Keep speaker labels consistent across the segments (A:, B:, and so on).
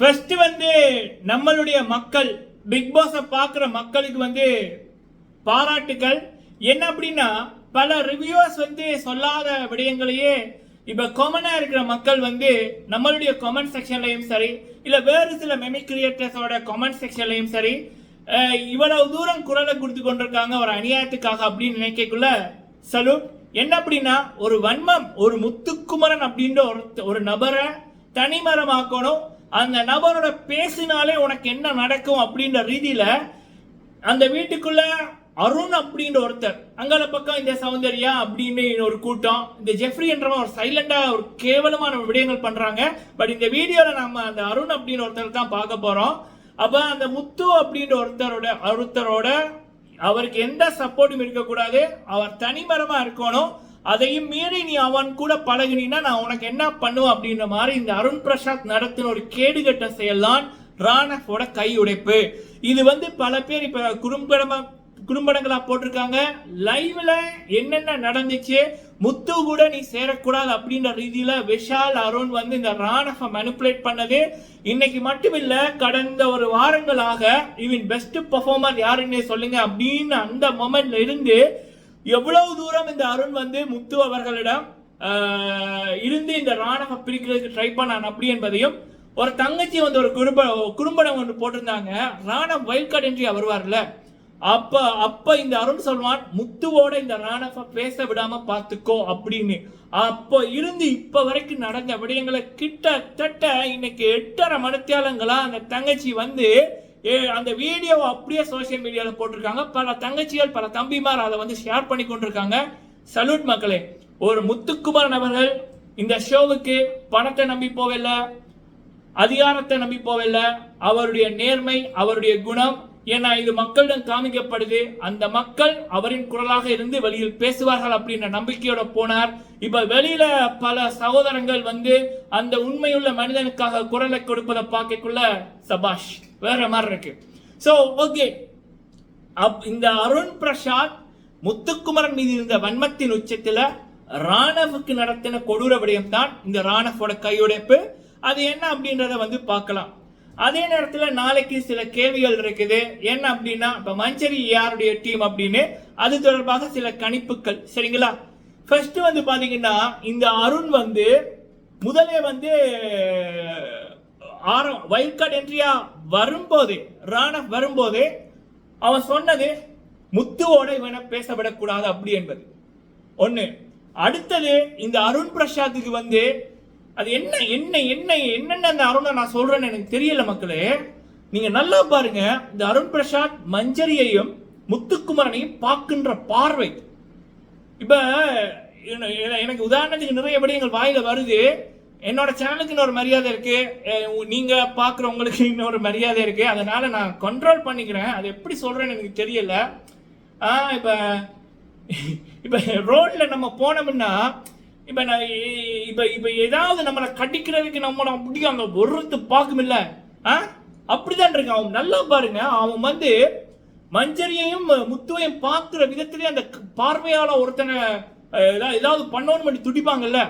A: First வந்து நம்மளுடைய மக்கள் பிக் பாஸை பார்க்குற மக்களுக்கு வந்து பாராட்டுக்கள். என்ன அப்படின்னா பல ரிவ்யூவர்ஸ் வந்து சொல்லாத விடயங்களையே இப்ப காமனா இருக்கிற மக்கள் வந்து நம்மளுடைய கமெண்ட் செக்ஷன்லயும் சரி இல்ல வேறு சில மெமி கிரியேட்டர்ஸோட கமெண்ட் செக்ஷன்லயும் சரி இவ்வளவு தூரம் குரலை கொடுத்து கொண்டிருக்காங்க ஒரு அநியாயத்துக்காக அப்படின்னு நினைக்கக்குள்ள சலூட் என்ன அப்படின்னா ஒரு வன்மம் ஒரு முத்துக்குமரன் அப்படின்ற ஒரு ஒரு நபரை தனிமரமாக்கணும். அந்த நபரோட பேசினாலே உனக்கு என்ன நடக்கும் அப்படின்ற ரீதியில் அந்த வீட்டுக்குள்ள அருண் அப்படின்ற ஒருத்தர் அங்கால பக்கம் இந்த சௌந்தர்யா அப்படின்னு ஒரு கூட்டம் இந்த ஜெஃப்ரி என்றவன் ஒரு சைலண்டா ஒரு கேவலமான விடயங்கள் பண்றாங்க. பட் இந்த வீடியோல நம்ம அந்த அருண் அப்படின்ற ஒருத்தர் தான் பார்க்க போறோம். அப்ப அந்த முத்து அப்படின்ற ஒருத்தரோட ஒருத்தரோட அவருக்கு எந்த சப்போர்ட்டும் இருக்கக்கூடாது. அவர் தனிமரமா இருக்கணும். அதையும் மீறி நீ அவன் கூட பழகினா நான் உனக்கு என்ன பண்ணுவேன் அப்படின்ற மாதிரி இந்த அருண் பிரசாத் நடத்தின ஒரு கேடுகட்ட செயல்தான் ராணஃபோட கை உடைப்பு இது வந்து பல பேர் இப்ப குறும்படமா குறும்படங்களா போட்டிருக்காங்க. லைவ்ல என்னென்ன நடந்துச்சு? முத்து கூட நீ சேரக்கூடாது அப்படின்ற ரீதியில விஷால் அருண் வந்து இந்த ராணஃபை மனிப்புலேட் பண்ணது. இன்னைக்கு மட்டும் இல்ல கடந்த ஒரு வாரங்களாக இவன் பெஸ்ட் பர்ஃபார்மர் யாருன்னு சொல்லுங்க அப்படின்னு அந்த மொமெண்ட்ல இருந்து எவ்வளவு தூரம் இந்த அருண் வந்து முத்து அவர்களிடம் இருந்து இந்த ராணவ பிரிக்கிறதுக்கு ட்ரை பண்ணான் அப்படி என்பதையும் ஒரு தங்கச்சி வந்து ஒரு குடும்ப குறும்படம் ஒன்று போட்டிருந்தாங்க. ராணவ் வைல்ட் கார்டு என்ட்ரி வருவார்ல. அப்ப அப்ப இந்த அருண் சொல்வான் முத்துவோட இந்த ராணவ பேச விடாம பார்த்துக்கோ அப்படின்னு. அப்போ இருந்து இப்ப வரைக்கும் நடந்த விடயங்களை கிட்டத்தட்ட இன்னைக்கு எட்டரை மணித்தியாலங்களா அந்த தங்கச்சி வந்து அந்த வீடியோவை அப்படியே சோஷியல் மீடியாவில் போட்டிருக்காங்க. பல தங்கச்சிகள் பல தம்பிமார் அதை வந்து ஷேர் பண்ணி கொண்டிருக்காங்க. சல்யூட் மக்களே. ஒரு முத்துக்குமாரன் அவர்கள் இந்த ஷோவுக்கு பணத்தை நம்பி போவில்லை அதிகாரத்தை நம்பி போவில்லை அவருடைய நேர்மை அவருடைய குணம் ஏன்னா இது மக்களிடம் காமிக்கப்படுது. அந்த மக்கள் அவரின் குரலாக இருந்து வெளியில் பேசுவார்கள் அப்படின்ற நம்பிக்கையோட போனார். இப்ப வெளியில பல சகோதரங்கள் வந்து அந்த உண்மையுள்ள மனிதனுக்காக குரலை கொடுப்பதை பார்க்கக்குள்ள சபாஷ். வேற மாதிரி இருக்கு. ஸோ ஓகே அப் இந்த அருண் பிரசாத் முத்துக்குமரன் மீது இருந்த வன்மத்தின் உச்சத்தில் ராணவுக்கு நடத்தின கொடூர விடயம் தான் இந்த ராணவோட கையுடைப்பு. அது என்ன அப்படின்றத வந்து பார்க்கலாம். அதே நேரத்தில் நாளைக்கு சில கேள்விகள் இருக்குது. என்ன அப்படின்னா இப்போ மஞ்சரி யாருடைய டீம் அப்படின்னு. அது தொடர்பாக சில கணிப்புகள். சரிங்களா? ஃபர்ஸ்ட் வந்து பார்த்தீங்கன்னா இந்த அருண் வந்து முதலே வந்து ஆரம் வைல்ட் கார்டு என்ட்ரியா வரும்போது ராணப் வரும்போது அவன் சொன்னது முத்துவோட இவனை பேசப்படக்கூடாது அப்படி என்பது. ஒன்று அடுத்தது இந்த அருண் பிரசாத்துக்கு வந்து அது என்ன என்ன என்ன என்னென்ன அந்த அருணை நான் சொல்றேன்னு எனக்கு தெரியல மக்களே. நீங்க நல்லா பாருங்க இந்த அருண் பிரசாத் மஞ்சரியையும் முத்துக்குமரனையும் பார்க்கின்ற பார்வை. இப்ப என்ன- எனக்கு உதாரணத்துக்கு நிறைய விடயங்கள் வாயில வருது. என்னோட சேனலுக்கு இன்னொரு மரியாதை இருக்கு. நீங்கள் பார்க்குறவங்களுக்கு நீங்க பாக்குறவங்களுக்கு இன்னொரு மரியாதை இருக்கு. அதனால நான் கண்ட்ரோல் பண்ணிக்கிறேன். அது எப்படி சொல்றேன்னு எனக்கு தெரியல. ஆ இப்ப இப்ப ரோட்ல நம்ம போனோம்னா இப்ப நான் இப்போ இப்ப இப்ப ஏதாவது நம்மளை கடிக்கிறதுக்கு நம்மள அப்படி அங்க ஒருத்து பார்க்குமில்ல ஆ? அப்படிதான் இருக்கு அவன் நல்லா பாருங்க. அவன் வந்து மஞ்சரியையும் முத்துவையும் பார்க்குற விதத்திலே அந்த க- ஒருத்தனை ஏதாவது பண்ணணும்னு பண்ணி துடிப்பாங்கல்ல.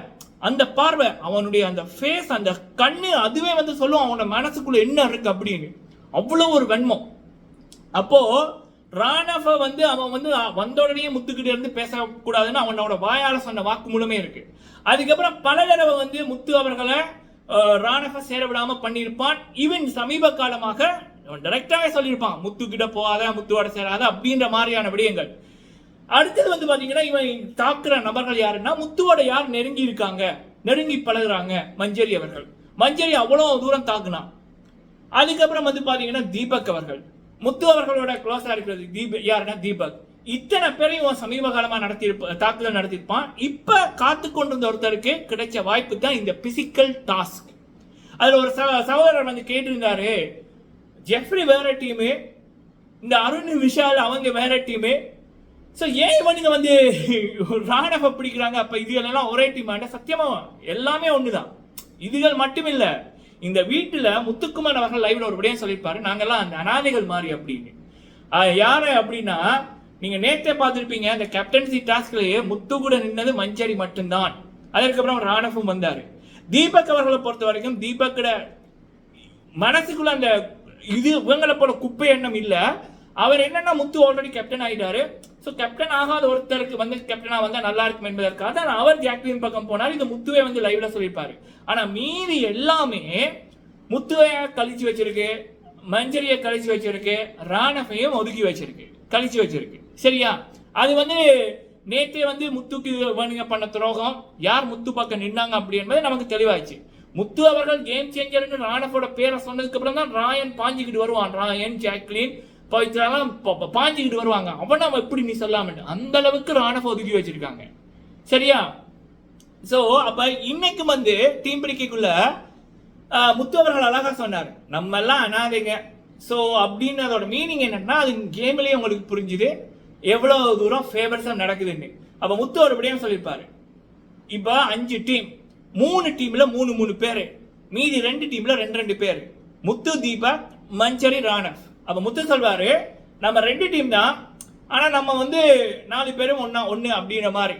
A: அந்த பார்வை அவனுடைய அந்த ஃபேஸ் அந்த கண்ணு அதுவே வந்து சொல்லும் அவனோட மனசுக்குள்ள என்ன இருக்கு அப்படின்னு. அவ்வளோ ஒரு வன்மம். அப்போ ராணவ வந்து அவன் வந்து வந்த உடனே முத்துக்கிட்ட இருந்து பேசக்கூடாதுன்னு அவனோட வாயால் சொன்ன வாக்கு மூலமே இருக்கு. அதுக்கப்புறம் பல தடவை வந்து முத்து அவர்களை ராணவ சேர விடாம பண்ணியிருப்பான். ஈவன் சமீப காலமாக அவன் டைரக்டாவே சொல்லியிருப்பான் முத்து கிட்ட போகாத முத்துவோட சேராத அப்படின்ற மாதிரியான விடயங்கள். அடுத்தது வந்து பார்த்தீங்கன்னா இவன் தாக்குற நபர்கள் யாருன்னா முத்துவோட யார் நெருங்கி இருக்காங்க நெருங்கி பழகுறாங்க மஞ்சரி அவர்கள். மஞ்சரி அவ்வளோ தூரம் தாக்குனான். அதுக்கப்புறம் வந்து பார்த்தீங்கன்னா தீபக் அவர்கள். முத்து அவர்களோட க்ளோஸாக இருக்கிறது தீபக் யாருன்னா தீபக். இத்தனை பேரையும் இவன் சமீப காலமாக நடத்தியிருப்ப தாக்குதல் நடத்தியிருப்பான். இப்போ காத்து கொண்டிருந்த ஒருத்தருக்கு கிடைச்ச வாய்ப்பு தான் இந்த பிசிக்கல் டாஸ்க் அதில் ஒரு ச- சகோதரர் வந்து கேட்டிருந்தாரு ஜெஃப்ரி வேற டீமு இந்த அருண் விஷால் அவங்க வேற டீமு ஸோ ஏன் இவனுங்க வந்து ராணவ பிடிக்கிறாங்க? அப்போ இதுகளெல்லாம் ஒரே டீமாண்ட சத்தியமாக எல்லாமே ஒன்று தான் இதுகள் மட்டுமில்ல. இந்த வீட்டில் முத்துக்குமார் அவர்கள் லைவ்ல ஒரு விடையும் சொல்லியிருப்பாரு. நாங்கெல்லாம் அந்த அனாதைகள் மாதிரி அப்படின்னு. யார் அப்படின்னா நீங்கள் நேத்தே பார்த்துருப்பீங்க அந்த கேப்டன்சி டாஸ்க்லேயே முத்து கூட நின்னது மஞ்சரி மட்டும்தான். அதுக்கப்புறம் ராணவும் வந்தார். தீபக் அவர்களை பொறுத்த வரைக்கும் தீபக்கிட மனசுக்குள்ள அந்த இது இவங்களை போல குப்பை எண்ணம் இல்லை. அவர் என்னன்னா முத்து ஆல்ரெடி கேப்டன் ஆகிட்டாரு ஸோ கேப்டன் ஆகாத ஒருத்தருக்கு வந்து கேப்டனாக வந்தால் நல்லா இருக்கும் என்பதற்காக தான் அவர் ஜாக்லின் பக்கம் போனார். இது முத்துவே வந்து லைவ்ல சொல்லியிருப்பாரு ஆனால் மீதி எல்லாமே முத்துவையை கழிச்சு வச்சிருக்கு மஞ்சரியை கழிச்சு வச்சிருக்கு ராணஃபையும் ஒதுக்கி வச்சிருக்கு கழிச்சு வச்சிருக்கு. சரியா? அது வந்து நேற்றே வந்து முத்துக்கு வேணுங்க பண்ண துரோகம். யார் முத்து பக்கம் நின்னாங்க அப்படி என்பது நமக்கு தெளிவாச்சு முத்து அவர்கள் கேம் சேஞ்சர்னு ராணவோட பேரை சொன்னதுக்கு அப்புறம் தான் ராயன் பாஞ்சுக்கிட்டு வருவான். ராயன் ஜாக்லின் பவித்ராலாம் பா- வருவாங்க. அவன் நம்ம எப்படி நீ சொல்லாமட்டு அந்த அளவுக்கு ராணஃப் ஒதுக்கி வச்சிருக்காங்க. சரியா? ஸோ அப்ப இன்னைக்கு வந்து டீம் பிடிக்கைக்குள்ள ஆஹ், முத்து அவர்கள் அழகா சொன்னார். நம்ம எல்லாம் அனாதைங்க. ஸோ அப்படின்னு அதோட மீனிங் என்னன்னா அது கேம்லயே உங்களுக்கு புரிஞ்சுது. எவ்வளோ தூரம் ஃபேவர்ஸாக நடக்குதுன்னு. அப்போ முத்து ஒரு விடயம் சொல்லியிருப்பாரு இப்போ அஞ்சு டீம் மூணு டீம்ல மூணு மூணு பேர். மீதி ரெண்டு டீம்ல ரெண்டு ரெண்டு பேர். முத்து தீபக் மஞ்சரி ராணவ். அப்போ முத்து சொல்வாரு நம்ம ரெண்டு டீம் தான் ஆனால் நம்ம வந்து நாலு பேரும் ஒன்றா ஒன்று அப்படின்ற மாதிரி.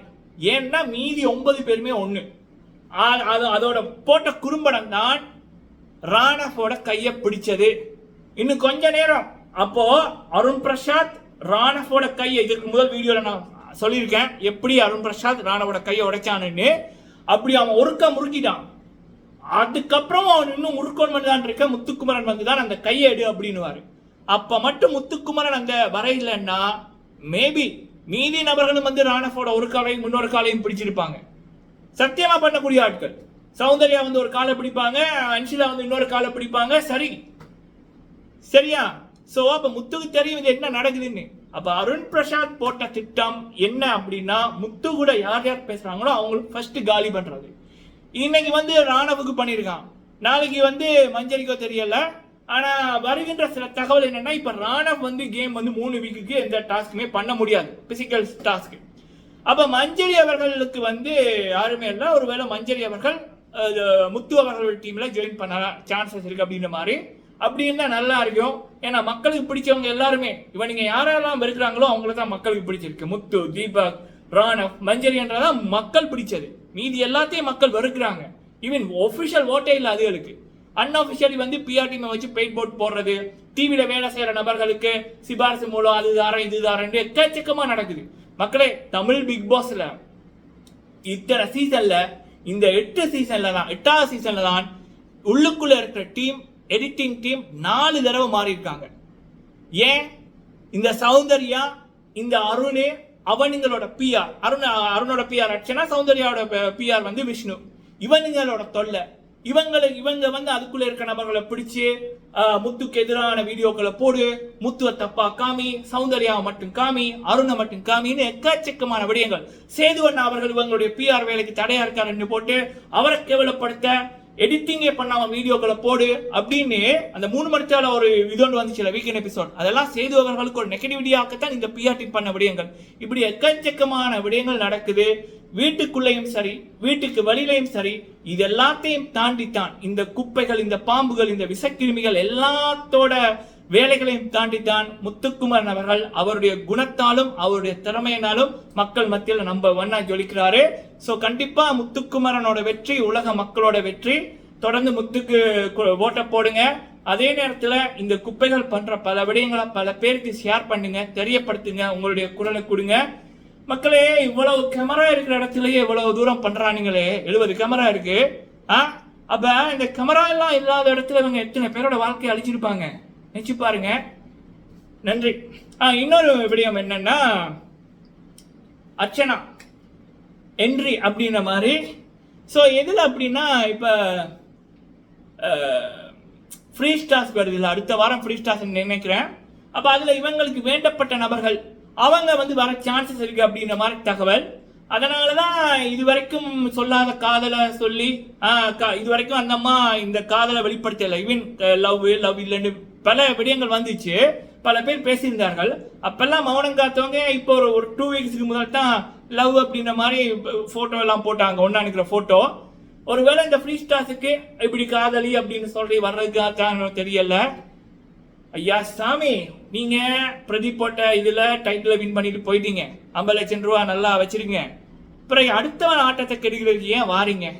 A: ஏன்னா மீதி ஒன்பது பேருமே ஒன்று அது அதோட போட்ட குறும்படம் தான் ராணவோட கையை பிடிச்சது. இன்னும் கொஞ்ச நேரம். அப்போ அருண் பிரசாத் ராணவோட கையை இதுக்கு முதல் வீடியோவில் நான் சொல்லியிருக்கேன். எப்படி அருண் பிரசாத் ராணவோட கையை உடைச்சானுன்னு. அப்படி அவன் ஒருக்க முறுக்கிட்டான். அதுக்கப்புறம் அவன் இன்னும் முறுக்கோன் தான் இருக்க. முத்துக்குமரன் வந்து தான் அந்த கையை எடு அப்படின்னுவாரு. அப்ப மட்டும் முத்துக்குமரன் அங்க வரையிலன்னா மேபி மீதி நபர்களும் வந்து ராணஃபோட ஒரு காலையும் இன்னொரு காலையும் பிடிச்சிருப்பாங்க. சத்தியமா பண்ணக்கூடிய ஆட்கள். சௌந்தர்யா வந்து ஒரு காலை பிடிப்பாங்க அன்ஷிலா வந்து இன்னொரு காலை பிடிப்பாங்க சரி. சரியா? சோ அப்ப முத்துக்கு தெரியும் இது என்ன நடக்குதுன்னு. அப்ப அருண் பிரசாத் போட்ட திட்டம் என்ன அப்படின்னா முத்து கூட யார் யார் பேசுறாங்களோ அவங்களுக்கு ஃபர்ஸ்ட் காலி பண்றது. இன்னைக்கு வந்து ராணவுக்கு பண்ணியிருக்கான் நாளைக்கு வந்து மஞ்சரிக்கோ தெரியல. ஆனால் வருகின்ற சில தகவல் என்னென்னா இப்போ ராணவ் வந்து கேம் வந்து மூணு வீக்குக்கு எந்த டாஸ்க்குமே பண்ண முடியாது. பிசிக்கல் டாஸ்க்கு அப்போ மஞ்சரி அவர்களுக்கு வந்து யாருமே இல்லை. ஒருவேளை மஞ்சரி அவர்கள் முத்து அவர்கள் டீமில் ஜாயின் பண்ண சான்சஸ் இருக்குது அப்படின்ற மாதிரி. அப்படி இருந்தால் நல்லா இருக்கும். ஏன்னா மக்களுக்கு பிடிச்சவங்க எல்லாருமே இவன் நீங்கள் யாரெல்லாம் இருக்கிறாங்களோ அவங்கள தான் மக்களுக்கு பிடிச்சிருக்கு. முத்து தீபக் ராணவ் மஞ்சரின்றதான் மக்கள் பிடிச்சது. மீதி எல்லாத்தையும் மக்கள் வெறுக்கிறாங்க. ஈவன் ஒஃபிஷியல் ஓட்டே இல்லை அதுகளுக்கு. அன்அஃபிஷியலி வந்து பிஆர் டீமை வச்சு பெயிண்ட் போர்ட் போடுறது டிவியில வேலை செய்யற நபர்களுக்கு சிபாரிசு மூலம் அது தாரேன் இது தாரேன் எக்கச்சக்கமா நடக்குது. மக்களே தமிழ் பிக் பாஸ்ல இத்தனை சீசன்ல இந்த எட்டு சீசன்ல தான் எட்டாவது சீசன்ல தான் உள்ளுக்குள்ள இருக்கிற டீம் எடிட்டிங் டீம் நாலு தடவை மாறி இருக்காங்க ஏன்? இந்த சௌந்தர்யா இந்த அருணே அவனுங்களோட பிஆர் அருண் அருணோட பிஆர் அர்ச்சனா சௌந்தர்யாவோட பிஆர் வந்து விஷ்ணு. இவனுங்களோட தொல்லை. இவங்களை இவங்க வந்து அதுக்குள்ள இருக்க நபர்களை பிடிச்சு ஆஹ், முத்துக்கு எதிரான வீடியோக்களை போடு முத்துவ தப்பா காமி சௌந்தர்யாவை மட்டும் காமி அருணை மட்டும் காமின்னு எக்கச்சக்கமான விடயங்கள். சேதுவண்ணா அவர்கள் இவங்களுடைய பிஆர் வேலைக்கு தடையா இருக்காருன்னு போட்டு அவரை கேவலப்படுத்த எடிட்டிங்கே பண்ணாம வீடியோக்களை போடு அப்படின்னு அந்த மூணு மணித்தால ஒரு இதோண்டு வந்து சில வீக்கெண்ட் எபிசோட் அதெல்லாம் செய்தவர்களுக்கு ஒரு நெகட்டிவிட்டியாகத்தான் இந்த பிஆர்டி பண்ண விடயங்கள். இப்படி எக்கச்சக்கமான விடயங்கள் நடக்குது. வீட்டுக்குள்ளேயும் சரி வீட்டுக்கு வெளியிலையும் சரி இது எல்லாத்தையும் தாண்டித்தான் இந்த குப்பைகள் இந்த பாம்புகள் இந்த விஷக்கிருமிகள் எல்லாத்தோட வேலைகளையும் தாண்டித்தான் முத்துக்குமரன் அவர்கள் அவருடைய குணத்தாலும் அவருடைய திறமையினாலும் மக்கள் மத்தியில் நம்ம ஒன்னா ஜொலிக்கிறாரு ஸோ கண்டிப்பா முத்துக்குமரனோட வெற்றி உலக மக்களோட வெற்றி. தொடர்ந்து முத்துக்கு ஓட்ட போடுங்க. அதே நேரத்தில் இந்த குப்பைகள் பண்ற பல விடயங்களை பல பேருக்கு ஷேர் பண்ணுங்க தெரியப்படுத்துங்க உங்களுடைய குரலை கொடுங்க. மக்களே இவ்வளவு கேமரா இருக்கிற இடத்துலயே இவ்வளவு தூரம் பண்றானுங்களே. எழுபது கேமரா இருக்கு. ஆ? அப்ப இந்த கேமரா எல்லாம் இல்லாத இடத்துல இவங்க எத்தனை பேரோட வாழ்க்கையை அழிச்சிருப்பாங்க? நினச்சி பாருங்க. நன்றி. ஆ இன்னொரு விடயம் என்னன்னா அர்ச்சனா. என்ட்ரி அப்படின்ற மாதிரி. ஸோ எதில் அப்படின்னா இப்போ ஃப்ரீ ஸ்டார்ஸ் வருது இல்லை அடுத்த வாரம் ஃப்ரீ ஸ்டாஸ் நினைக்கிறேன். அப்போ அதில் இவங்களுக்கு வேண்டப்பட்ட நபர்கள் அவங்க வந்து வர சான்சஸ் இருக்குது அப்படின்ற மாதிரி தகவல். அதனால தான் இது வரைக்கும் சொல்லாத காதலை சொல்லி கா- இது வரைக்கும் அந்த அம்மா இந்த காதலை வெளிப்படுத்தலை. ஈவின் லவ் லவ் இல்லைன்னு பல விடயங்கள் வந்துச்சு. பல பேர் பேசியிருந்தார்கள். அப்பெல்லாம் மௌனம் காத்தவங்க இப்போ ஒரு ஒரு டூ வீக்ஸ்க்கு முதல் தான் லவ் அப்படின்ற மாதிரி ஃபோட்டோ எல்லாம் போட்டாங்க. ஒன்றா நிற்கிற ஃபோட்டோ ஒருவேளை இந்த ஃப்ரீ ஸ்டாஸுக்கு இப்படி காதலி அப்படின்னு சொல்லி வர்றதுக்காக தெரியல. ஐயா சாமி நீங்க பிரதி போட்ட இதுல டைட்டில் வின் பண்ணிட்டு போயிட்டீங்க. ஐம்பது லட்சம் ரூபா நல்லா வச்சிருங்க. பிறகு அடுத்தவன் ஆட்டத்தை கெடுக்கிறதுக்கு ஏன் வாரீங்க?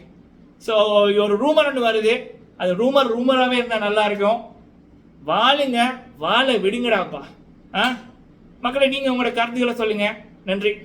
A: ஸோ ஒரு ரூமர் ஒன்று வருது. அது ரூமர் ரூமராகவே இருந்தால் நல்லா இருக்கும். வாழுங்க வாழை விடுங்கடாப்பா. ஆ? மக்களை நீங்கள் உங்களோட கருத்துக்களை சொல்லுங்கள் நன்றி.